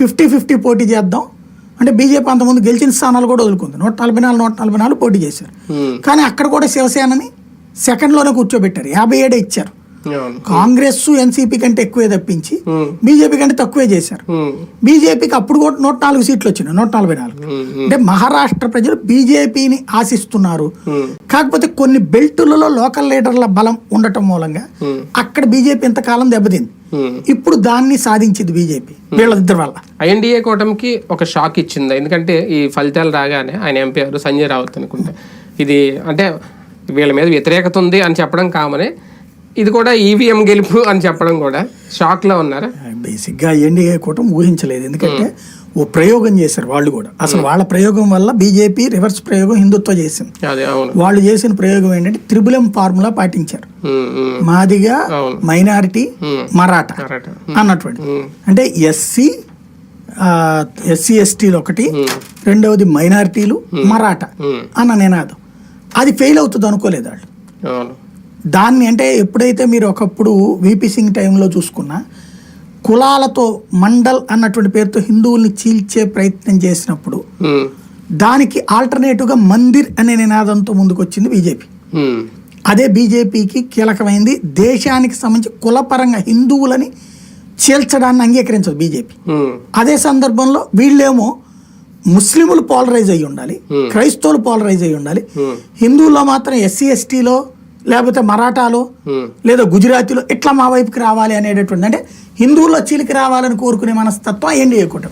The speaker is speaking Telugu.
ఫిఫ్టీ ఫిఫ్టీ పోటీ చేద్దాం. అంటే బీజేపీ అంతకుముందు గెలిచిన స్థానాలు కూడా వదులుకుంది. నూట నలభై నాలుగు నూట నలభై నాలుగు పోటీ చేశారు. ఉమ్, కానీ అక్కడ కూడా శివసేనని సెకండ్లోనే కూర్చోబెట్టారు. యాభై ఏడే ఇచ్చారు. కాంగ్రెస్ ఎన్సీపీ కంటే ఎక్కువే తప్పించి బీజేపీ కంటే తక్కువే చేశారు. బీజేపీకి అప్పుడు కూడా నూట నాలుగు సీట్లు వచ్చినాయి నూట నలభై నాలుగు. అంటే మహారాష్ట్ర ప్రజలు బీజేపీని ఆశిస్తున్నారు. కాకపోతే కొన్ని బెల్టులలో లోకల్ లీడర్ల బలం ఉండటం మూలంగా అక్కడ బీజేపీ ఇంతకాలం దెబ్బతింది. ఇప్పుడు దాన్ని సాధించింది బీజేపీ వీళ్ళిద్దరి వల్ల. ఐఎన్డీఏ కూటమికి ఒక షాక్ ఇచ్చింది. ఎందుకంటే ఈ ఫలితాలు రాగానే ఆయన ఎంపీ సంజయ్ రావత్ అనుకుంటా. ఇది అంటే వీళ్ళ మీద వ్యతిరేకత ఉంది అని చెప్పడం కామనే ఇది కూడా ఈవీఎం గెలుపు అని చెప్పడం కూడా షాక్లో ఉన్నారా? బేసిక్గా ఎన్డీఏ కూటమి ఊహించలేదు. ఎందుకంటే ఓ ప్రయోగం చేశారు వాళ్ళు కూడా. అసలు వాళ్ళ ప్రయోగం వల్ల బీజేపీ రివర్స్ ప్రయోగం హిందుత్వ చేసింది. వాళ్ళు చేసిన ప్రయోగం ఏంటంటే త్రిబులం ఫార్ములా పాటించారు. ఉమ్, మాదిగా. మైనారిటీ. మరాఠా. అన్నటువంటి. అంటే ఎస్సీ ఎస్సీ ఎస్టీలు ఒకటి రెండవది మైనారిటీలు మరాఠా అన్న నినాదం. అది ఫెయిల్ అవుతుంది అనుకోలేదు వాళ్ళు. దాన్ని అంటే ఎప్పుడైతే మీరు ఒకప్పుడు వీపీ సింగ్ టైంలో చూసుకున్నా కులాలతో మండల్ అన్నటువంటి పేరుతో హిందువుల్ని చీల్చే ప్రయత్నం చేసినప్పుడు దానికి ఆల్టర్నేటివ్గా మందిర్ అనే నినాదంతో ముందుకు వచ్చింది బీజేపీ అదే బీజేపీకి కీలకమైంది దేశానికి సంబంధించి కులపరంగా హిందువులని చీల్చడాన్ని అంగీకరించదు బీజేపీ. అదే సందర్భంలో వీళ్ళేమో ముస్లింలు పోలరైజ్ అయ్యి ఉండాలి. క్రైస్తవులు పోలరైజ్ అయ్యి ఉండాలి. హిందువుల్లో మాత్రం ఎస్సీ ఎస్టీలో లేకపోతే మరాఠాలో లేదా గుజరాతీలో ఇట్లా మా వైపుకి రావాలి అనేటటువంటి అంటే హిందువుల్లో చీలికి రావాలని కోరుకునే మనస్తత్వం ఎన్డీఏ కూటమి.